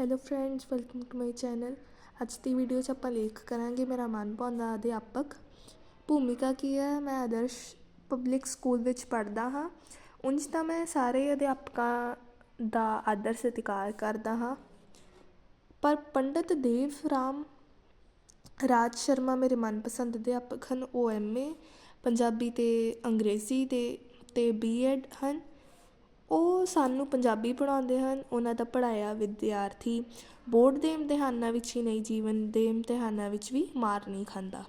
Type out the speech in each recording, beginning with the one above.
Hello friends welcome to my channel ਅੱਜ ਦੀ video 'ਚ ਆਪਾਂ ਲੇਖ ਕਰਾਂਗੇ ਮੇਰਾ ਮਨਪਸੰਦ ਅਧਿਆਪਕ। ਭੂਮਿਕਾ ਕੀ ਹੈ? ਮੈਂ ਆਦਰਸ਼ ਪਬਲਿਕ ਸਕੂਲ ਵਿੱਚ ਪੜ੍ਹਦਾ ਹਾਂ। ਉਂਝ ਤਾਂ ਮੈਂ ਸਾਰੇ ਅਧਿਆਪਕਾਂ ਦਾ ਆਦਰ ਸਤਿਕਾਰ ਕਰਦਾ ਹਾਂ। ਪਰ ਪੰਡਿਤ ਦੇਵ ਰਾਮ ਰਾਜ ਸ਼ਰਮਾ ਮੇਰੇ ਮਨਪਸੰਦ ਅਧਿਆਪਕ ਹਨ। ਉਹ ਐਮਏ ਪੰਜਾਬੀ ਅਤੇ ਅੰਗਰੇਜ਼ੀ ਦੇ ਅਤੇ ਬੀਐਡ ਹਨ। ਉਹ ਸਾਨੂੰ ਪੰਜਾਬੀ ਪੜ੍ਹਾਉਂਦੇ ਹਨ, ਉਹਨਾਂ ਦਾ ਪੜ੍ਹਾਇਆ ਵਿਦਿਆਰਥੀ ਬੋਰਡ ਦੇ ਇਮਤਿਹਾਨਾਂ ਵਿੱਚ ਹੀ ਨਹੀਂ, ਜੀਵਨ ਦੇ ਇਮਤਿਹਾਨਾਂ ਵਿੱਚ ਵੀ ਮਾਰ ਨਹੀਂ ਖਾਂਦਾ।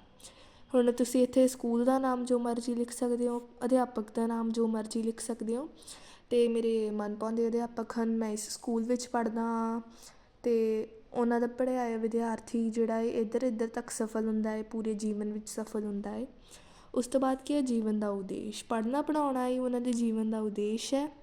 ਹੁਣ ਤੁਸੀਂ ਇੱਥੇ ਸਕੂਲ ਦਾ ਨਾਮ ਜੋ ਮਰਜ਼ੀ ਲਿਖ ਸਕਦੇ ਹੋ, ਅਧਿਆਪਕ ਦਾ ਨਾਮ ਜੋ ਮਰਜ਼ੀ ਲਿਖ ਸਕਦੇ ਹੋ ਅਤੇ ਮੇਰੇ ਮਨਪਸੰਦ ਅਧਿਆਪਕ ਹਨ, ਮੈਂ ਇਸ ਸਕੂਲ ਵਿੱਚ ਪੜ੍ਹਦਾ ਹਾਂ ਅਤੇ ਉਹਨਾਂ ਦਾ ਪੜ੍ਹਾਇਆ ਵਿਦਿਆਰਥੀ ਜਿਹੜਾ ਹੈ, ਇੱਧਰ ਇੱਧਰ ਤੱਕ ਸਫਲ ਹੁੰਦਾ ਹੈ, ਪੂਰੇ ਜੀਵਨ ਵਿੱਚ ਸਫਲ ਹੁੰਦਾ ਹੈ। ਉਸ ਤੋਂ ਬਾਅਦ ਕੀ ਹੈ, ਜੀਵਨ ਦਾ ਉਦੇਸ਼। ਪੜ੍ਹਨਾ ਪੜ੍ਹਾਉਣਾ ਹੀ ਉਹਨਾਂ ਦੇ ਜੀਵਨ ਦਾ ਉਦੇਸ਼ ਹੈ।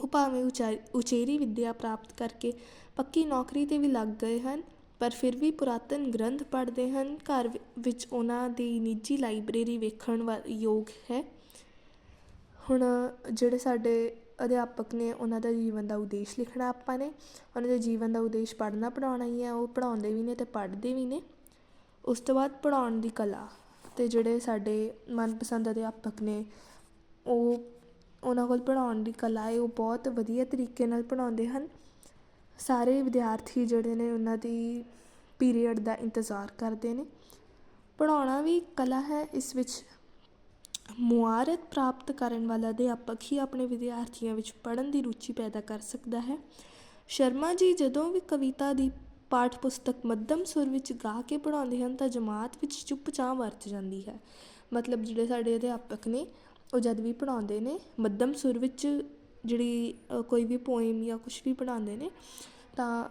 ਉਹ ਭਾਵੇਂ ਉਚਾਈ ਉਚੇਰੀ ਵਿੱਦਿਆ ਪ੍ਰਾਪਤ ਕਰਕੇ ਪੱਕੀ ਨੌਕਰੀ 'ਤੇ ਵੀ ਲੱਗ ਗਏ ਹਨ, ਪਰ ਫਿਰ ਵੀ ਪੁਰਾਤਨ ਗ੍ਰੰਥ ਪੜ੍ਹਦੇ ਹਨ। ਘਰ ਵਿੱਚ ਉਹਨਾਂ ਦੀ ਨਿੱਜੀ ਲਾਇਬ੍ਰੇਰੀ ਵੇਖਣ ਵਾ, ਯੋਗ ਹੈ। ਹੁਣ ਜਿਹੜੇ ਸਾਡੇ ਅਧਿਆਪਕ ਨੇ, ਉਹਨਾਂ ਦਾ ਜੀਵਨ ਦਾ ਉਦੇਸ਼ ਲਿਖਣਾ ਆਪਾਂ ਨੇ। ਉਹਨਾਂ ਦੇ ਜੀਵਨ ਦਾ ਉਦੇਸ਼ ਪੜ੍ਹਨਾ ਪੜ੍ਹਾਉਣਾ ਹੀ ਹੈ, ਉਹ ਪੜ੍ਹਾਉਂਦੇ ਵੀ ਨੇ ਅਤੇ ਪੜ੍ਹਦੇ ਵੀ ਨੇ। ਉਸ ਤੋਂ ਬਾਅਦ ਪੜ੍ਹਾਉਣ ਦੀ ਕਲਾ ਅਤੇ ਜਿਹੜੇ ਸਾਡੇ ਮਨਪਸੰਦ ਅਧਿਆਪਕ ਨੇ, ਉਹ ਉਹਨਾਂ ਕੋਲ ਪੜ੍ਹਾਉਣ ਦੀ ਕਲਾ ਹੈ, ਉਹ ਬਹੁਤ ਵਧੀਆ ਤਰੀਕੇ ਨਾਲ ਪੜ੍ਹਾਉਂਦੇ ਹਨ। ਸਾਰੇ ਵਿਦਿਆਰਥੀ ਜਿਹੜੇ ਨੇ ਉਹਨਾਂ ਦੀ ਪੀਰੀਅਡ ਦਾ ਇੰਤਜ਼ਾਰ ਕਰਦੇ ਨੇ। ਪੜ੍ਹਾਉਣਾ ਵੀ ਕਲਾ ਹੈ, ਇਸ ਵਿੱਚ ਮੁਹਾਰਤ ਪ੍ਰਾਪਤ ਕਰਨ ਵਾਲਾ ਅਧਿਆਪਕ ਹੀ ਆਪਣੇ ਵਿਦਿਆਰਥੀਆਂ ਵਿੱਚ ਪੜ੍ਹਨ ਦੀ ਰੁਚੀ ਪੈਦਾ ਕਰ ਸਕਦਾ ਹੈ। ਸ਼ਰਮਾ ਜੀ, ਜਦੋਂ ਵੀ ਕਵਿਤਾ ਦੀ ਪਾਠ ਪੁਸਤਕ ਮੱਧਮ ਸੁਰ ਵਿੱਚ ਗਾ ਕੇ ਪੜ੍ਹਾਉਂਦੇ ਹਨ, ਤਾਂ ਜਮਾਤ ਵਿੱਚ ਚੁੱਪਚਾਪ ਵਰਤ ਜਾਂਦੀ ਹੈ। ਮਤਲਬ ਜਿਹੜੇ ਸਾਡੇ ਅਧਿਆਪਕ ਨੇ ਉਹ ਜਦ ਵੀ ਪੜ੍ਹਾਉਂਦੇ ਨੇ, ਮੱਧਮ ਸੁਰ ਵਿੱਚ ਜਿਹੜੀ ਕੋਈ ਵੀ ਪੋਇਮ ਜਾਂ ਕੁਛ ਵੀ ਪੜ੍ਹਾਉਂਦੇ ਨੇ, ਤਾਂ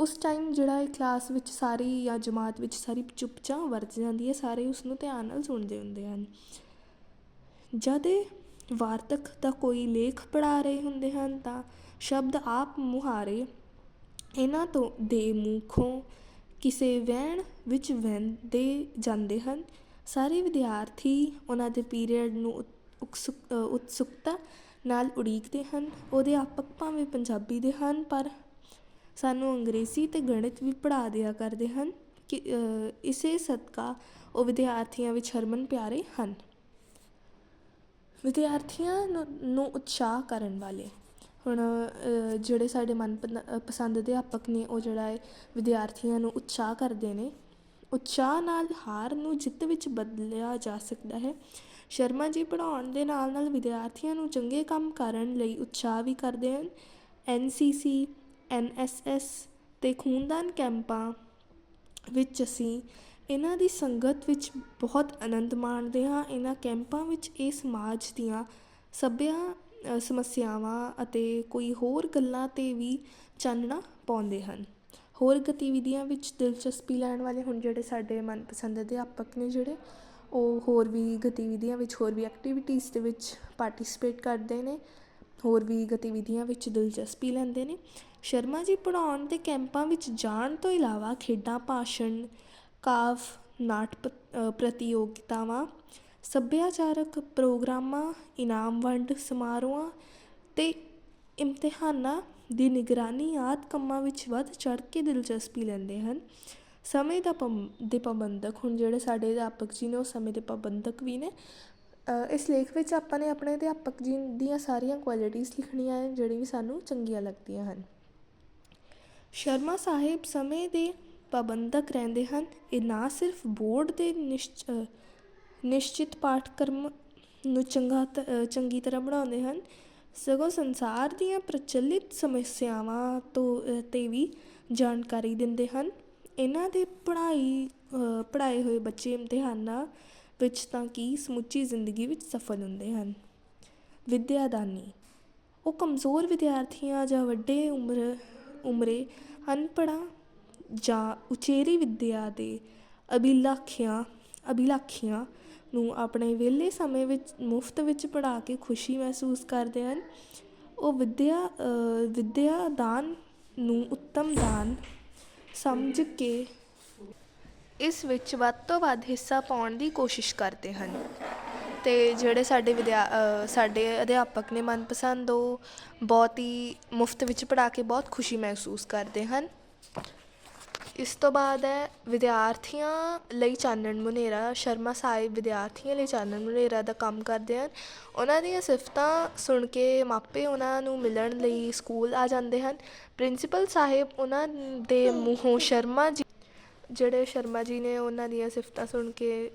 ਉਸ ਟਾਈਮ ਜਿਹੜਾ ਇਹ ਕਲਾਸ ਵਿੱਚ ਸਾਰੀ ਜਾਂ ਜਮਾਤ ਵਿੱਚ ਸਾਰੀ ਚੁੱਪਚਾਪ ਵਰਤ ਜਾਂਦੀ ਹੈ, ਸਾਰੇ ਉਸ ਨੂੰ ਧਿਆਨ ਨਾਲ ਸੁਣਦੇ ਹੁੰਦੇ ਹਨ। ਜਦ ਇਹ ਵਾਰਤਕ ਦਾ ਕੋਈ ਲੇਖ ਪੜ੍ਹਾ ਰਹੇ ਹੁੰਦੇ ਹਨ, ਤਾਂ ਸ਼ਬਦ ਆਪ ਮੁਹਾਰੇ ਇਹਨਾਂ ਤੋਂ ਦੇ ਮੂੰਖੋਂ ਕਿਸੇ ਵਹਿਣ ਵਿੱਚ ਵਹਿੰਦੇ ਜਾਂਦੇ ਹਨ। ਸਾਰੇ ਵਿਦਿਆਰਥੀ ਉਹਨਾਂ ਦੇ ਪੀਰੀਅਡ ਨੂੰ ਉਤ- ਉਕਸੁਕ ਉਤਸੁਕਤਾ ਨਾਲ ਉਡੀਕਦੇ ਹਨ। ਉਹਦੇ ਅਧਿਆਪਕ ਭਾਵੇਂ ਪੰਜਾਬੀ ਦੇ ਹਨ, ਪਰ ਸਾਨੂੰ ਅੰਗਰੇਜ਼ੀ ਅਤੇ ਗਣਿਤ ਵੀ ਪੜ੍ਹਾ ਦਿਆ ਕਰਦੇ ਹਨ ਕਿ ਇਸੇ ਸਦਕਾ ਉਹ ਵਿਦਿਆਰਥੀਆਂ ਵਿੱਚ ਹਰਮਨ ਪਿਆਰੇ ਹਨ। ਵਿਦਿਆਰਥੀਆਂ ਨੂੰ ਉਤਸ਼ਾਹ ਕਰਨ ਵਾਲੇ। ਹੁਣ ਜਿਹੜੇ ਸਾਡੇ ਮਨ ਪਸੰਦ ਅਧਿਆਪਕ ਨੇ, ਉਹ ਜਿਹੜਾ ਹੈ, ਵਿਦਿਆਰਥੀਆਂ ਨੂੰ ਉਤਸ਼ਾਹ ਕਰਦੇ ਨੇ। ਉਤਸ਼ਾਹ ਨਾਲ ਹਾਰ ਨੂੰ ਜਿੱਤ ਵਿੱਚ ਬਦਲਿਆ ਜਾ ਸਕਦਾ ਹੈ। ਸ਼ਰਮਾ ਜੀ ਪੜ੍ਹਾਉਣ ਦੇ ਨਾਲ ਨਾਲ ਵਿਦਿਆਰਥੀਆਂ ਨੂੰ ਚੰਗੇ ਕੰਮ ਕਰਨ ਲਈ ਉਤਸ਼ਾਹ ਵੀ ਕਰਦੇ ਹਨ। ਐਨ ਸੀ ਸੀ, ਐਨ ਐਸ ਐਸ ਅਤੇ ਖੂਨਦਾਨ ਕੈਂਪਾਂ ਵਿੱਚ ਅਸੀਂ ਇਹਨਾਂ ਦੀ ਸੰਗਤ ਵਿੱਚ ਬਹੁਤ ਆਨੰਦ ਮਾਣਦੇ ਹਾਂ। ਇਹਨਾਂ ਕੈਂਪਾਂ ਵਿੱਚ ਇਹ ਸਮਾਜ ਦੀਆਂ ਸਭਿਆ ਸਮੱਸਿਆਵਾਂ ਅਤੇ ਕੋਈ ਹੋਰ ਗੱਲਾਂ 'ਤੇ ਵੀ ਚਾਨਣਾ ਪਾਉਂਦੇ ਹਨ। ਹੋਰ ਗਤੀਵਿਧੀਆਂ ਵਿੱਚ ਦਿਲਚਸਪੀ ਲੈਣ ਵਾਲੇ ਹੁਣ ਜਿਹੜੇ ਸਾਡੇ ਮਨਪਸੰਦ ਅਧਿਆਪਕ ਨੇ ਜਿਹੜੇ ਉਹ ਹੋਰ ਵੀ ਗਤੀਵਿਧੀਆਂ ਵਿੱਚ ਹੋਰ ਵੀ ਐਕਟੀਵਿਟੀਜ਼ ਦੇ ਵਿੱਚ ਪਾਰਟੀਸਪੇਟ ਕਰਦੇ ਨੇ ਹੋਰ ਵੀ ਗਤੀਵਿਧੀਆਂ ਵਿੱਚ ਦਿਲਚਸਪੀ ਲੈਂਦੇ ਨੇ। ਸ਼ਰਮਾ ਜੀ ਪੜ੍ਹਾਉਣ ਦੇ ਕੈਂਪਾਂ ਵਿੱਚ ਜਾਣ ਤੋਂ ਇਲਾਵਾ ਖੇਡਾਂ ਭਾਸ਼ਣ ਕਾਵ ਨਾਟ ਪ- ਅ, ਪ੍ਰਤੀਯੋਗਿਤਾਵਾਂ ਸੱਭਿਆਚਾਰਕ ਪ੍ਰੋਗਰਾਮਾਂ ਇਨਾਮ ਵੰਡ ਸਮਾਰੋਹਾਂ ਤੇ ਇਮਤਿਹਾਨਾਂ ਦੀ ਨਿਗਰਾਨੀ ਆਦਿ ਕੰਮਾਂ ਵਿੱਚ ਵੱਧ ਚੜ੍ਹ ਕੇ ਦਿਲਚਸਪੀ ਲੈਂਦੇ ਹਨ। ਸਮੇਂ ਦਾ ਪਮ ਦੇ ਪਾਬੰਧਕ, ਹੁਣ ਜਿਹੜੇ ਸਾਡੇ ਅਧਿਆਪਕ ਜੀ ਨੇ ਉਹ ਸਮੇਂ ਦੇ ਪਾਬੰਦਕ ਵੀ ਨੇ ਇਸ ਲੇਖ ਵਿੱਚ ਆਪਾਂ ਨੇ ਆਪਣੇ ਅਧਿਆਪਕ ਜੀ ਦੀਆਂ ਸਾਰੀਆਂ ਕੁਆਲਿਟੀਜ਼ ਲਿਖਣੀਆਂ ਹੈ ਜਿਹੜੀ ਵੀ ਸਾਨੂੰ ਚੰਗੀਆਂ ਲੱਗਦੀਆਂ ਹਨ। ਸ਼ਰਮਾ ਸਾਹਿਬ ਸਮੇਂ ਦੇ ਪਾਬੰਦਕ ਰਹਿੰਦੇ ਹਨ। ਇਹ ਨਾ ਸਿਰਫ ਬੋਰਡ ਦੇ ਨਿਸ਼ਚ ਨਿਸ਼ਚਿਤ ਪਾਠਕ੍ਰਮ ਨੂੰ ਚੰਗਾ ਤ- ਚੰਗੀ ਤਰ੍ਹਾਂ ਬਣਾਉਂਦੇ ਹਨ ਸਗੋਂ ਸੰਸਾਰ ਦੀਆਂ ਪ੍ਰਚਲਿਤ ਸਮੱਸਿਆਵਾਂ ਤੋਂ ਤੇ ਵੀ ਜਾਣਕਾਰੀ ਦਿੰਦੇ ਹਨ। ਇਹਨਾਂ ਦੇ ਪੜ੍ਹਾਈ ਪੜ੍ਹਾਏ ਹੋਏ ਬੱਚੇ ਇਮਤਿਹਾਨਾਂ ਵਿੱਚ ਤਾਂ ਕੀ ਸਮੁੱਚੀ ਜ਼ਿੰਦਗੀ ਵਿੱਚ ਸਫਲ ਹੁੰਦੇ ਹਨ? ਵਿੱਦਿਆ ਦਾਨੀ ਉਹ ਕਮਜ਼ੋਰ ਵਿਦਿਆਰਥੀਆਂ ਜਾਂ ਵੱਡੇ ਉਮਰ, ਉਮਰੇ ਅਨਪੜ੍ਹਾਂ ਜਾਂ ਉਚੇਰੀ ਵਿੱਦਿਆ ਦੇ ਅਭਿਲਾਖੀਆਂ ਅਭਿਲਾਖੀਆਂ ਨੂੰ ਆਪਣੇ ਵਿਹਲੇ ਸਮੇਂ ਵਿੱਚ, ਮੁਫਤ ਵਿੱਚ ਪੜ੍ਹਾ ਕੇ ਖੁਸ਼ੀ ਮਹਿਸੂਸ ਕਰਦੇ ਹਨ। ਉਹ ਵਿੱਦਿਆ ਵਿੱਦਿਆ ਦਾਨ ਨੂੰ ਉੱਤਮ ਦਾਨ ਸਮਝ ਕੇ ਇਸ ਵਿੱਚ ਵੱਧ ਤੋਂ ਵੱਧ ਹਿੱਸਾ ਪਾਉਣ ਦੀ ਕੋਸ਼ਿਸ਼ ਕਰਦੇ ਹਨ। ਤੇ ਜਿਹੜੇ ਸਾਡੇ ਵਿਦਿਆ ਸਾਡੇ ਅਧਿਆਪਕ ਨੇ ਮਨਪਸੰਦ, ਉਹ ਬਹੁਤ ਹੀ ਮੁਫਤ ਵਿੱਚ ਪੜ੍ਹਾ ਕੇ ਬਹੁਤ ਖੁਸ਼ੀ ਮਹਿਸੂਸ ਕਰਦੇ ਹਨ। ਇਸ ਤੋਂ ਬਾਅਦ ਹੈ ਵਿਦਿਆਰਥੀਆਂ ਲਈ ਚਾਨਣ ਮੁਨੇਰਾ, ਸ਼ਰਮਾ ਸਾਹਿਬ ਵਿਦਿਆਰਥੀਆਂ ਲਈ ਚਾਨਣ ਮੁਨੇਰਾ ਦਾ ਕੰਮ ਕਰਦੇ ਹਨ। ਉਹਨਾਂ ਦੀਆਂ ਸਿਫਤਾਂ ਸੁਣ ਕੇ ਮਾਪੇ ਉਹਨਾਂ ਨੂੰ ਮਿਲਣ ਲਈ ਸਕੂਲ ਆ ਜਾਂਦੇ ਹਨ। ਪ੍ਰਿੰਸੀਪਲ ਸਾਹਿਬ ਉਹਨਾਂ ਦੇ ਮੂੰਹੋਂ ਸ਼ਰਮਾ ਜੀ, ਜਿਹੜੇ ਸ਼ਰਮਾ ਜੀ ਨੇ ਉਹਨਾਂ ਦੀਆਂ ਸਿਫਤਾਂ ਸੁਣ ਕੇ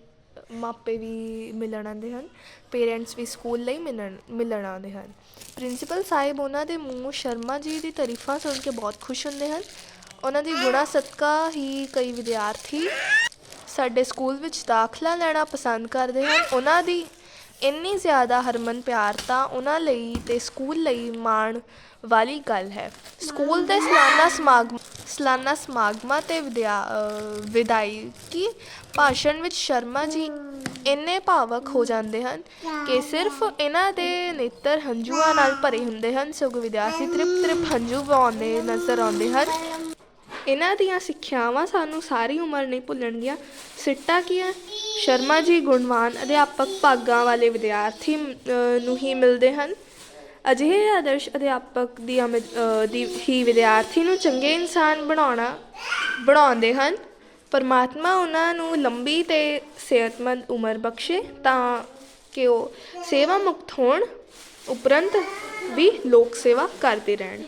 ਮਾਪੇ ਵੀ ਮਿਲਣ ਆਉਂਦੇ ਹਨ, ਪੇਰੈਂਟਸ ਵੀ ਸਕੂਲ ਲਈ ਮਿਲਣ ਮਿਲਣ ਆਉਂਦੇ ਹਨ। ਪ੍ਰਿੰਸੀਪਲ ਸਾਹਿਬ ਉਹਨਾਂ ਦੇ ਮੂੰਹ ਸ਼ਰਮਾ ਜੀ ਦੀ ਤਾਰੀਫਾਂ ਸੁਣ ਕੇ ਬਹੁਤ ਖੁਸ਼ ਹੁੰਦੇ ਹਨ। ਉਹਨਾਂ ਦੀ ਗੁਣਾ ਸਦਕਾ ਹੀ ਕਈ ਵਿਦਿਆਰਥੀ ਸਾਡੇ ਸਕੂਲ ਵਿੱਚ ਦਾਖਲਾ ਲੈਣਾ ਪਸੰਦ ਕਰਦੇ ਹਨ। ਉਹਨਾਂ ਦੀ ਇੰਨੀ ਜ਼ਿਆਦਾ ਹਰਮਨ ਪਿਆਰਤਾ ਉਹਨਾਂ ਲਈ ਤੇ ਸਕੂਲ ਲਈ ਮਾਣ ਵਾਲੀ ਗੱਲ ਹੈ। ਸਕੂਲ ਦੇ ਸਾਲਾਨਾ ਸਮਾਗਮ ਸਾਲਾਨਾ ਸਮਾਗਮਾਂ ਤੇ ਵਿਦਿਆ ਅ, ਵਿਦਾਇਗੀ ਭਾਸ਼ਣ ਵਿੱਚ ਸ਼ਰਮਾ ਜੀ ਇੰਨੇ ਭਾਵਕ ਹੋ ਜਾਂਦੇ ਹਨ ਕਿ ਸਿਰਫ ਇਹਨਾਂ ਦੇ ਨੇਤਰ ਹੰਝੂਆਂ ਨਾਲ ਭਰੇ ਹੁੰਦੇ ਹਨ। ਸਗੋਂ ਵਿਦਿਆਰਥੀ ਤ੍ਰਿਪ ਤ੍ਰਿਪ ਹੰਝੂ ਵਹਾਉਂਦੇ ਨਜ਼ਰ ਆਉਂਦੇ ਹਨ। ਇਹਨਾਂ ਦੀਆਂ ਸਿੱਖਿਆਵਾਂ ਸਾਨੂੰ ਸਾਰੀ ਉਮਰ ਨਹੀਂ ਭੁੱਲਣਗੀਆਂ। ਸਿੱਟਾ ਕੀ ਹੈ? ਸ਼ਰਮਾ ਜੀ ਗੁਣਵਾਨ ਅਧਿਆਪਕ ਭਾਗਾਂ ਵਾਲੇ ਵਿਦਿਆਰਥੀ ਨੂੰ ਹੀ ਮਿਲਦੇ ਹਨ। ਅਜਿਹੇ ਆਦਰਸ਼ ਅਧਿਆਪਕ ਦੀ ਅਮਿ- ਦੀ ਹੀ ਵਿਦਿਆਰਥੀ ਨੂੰ ਚੰਗੇ ਇਨਸਾਨ ਬਣਾਉਣਾ, ਬਣਾਉਂਦੇ ਹਨ। ਪਰਮਾਤਮਾ ਉਹਨਾਂ ਨੂੰ ਲੰਬੀ ਤੇ ਸਿਹਤਮੰਦ ਉਮਰ ਬਖਸ਼ੇ ਤਾਂ ਕਿ ਉਹ ਸੇਵਾ ਮੁਕਤ ਹੋਣ, ਉਪਰੰਤ ਵੀ ਲੋਕ ਸੇਵਾ ਕਰਦੇ ਰਹਿਣ।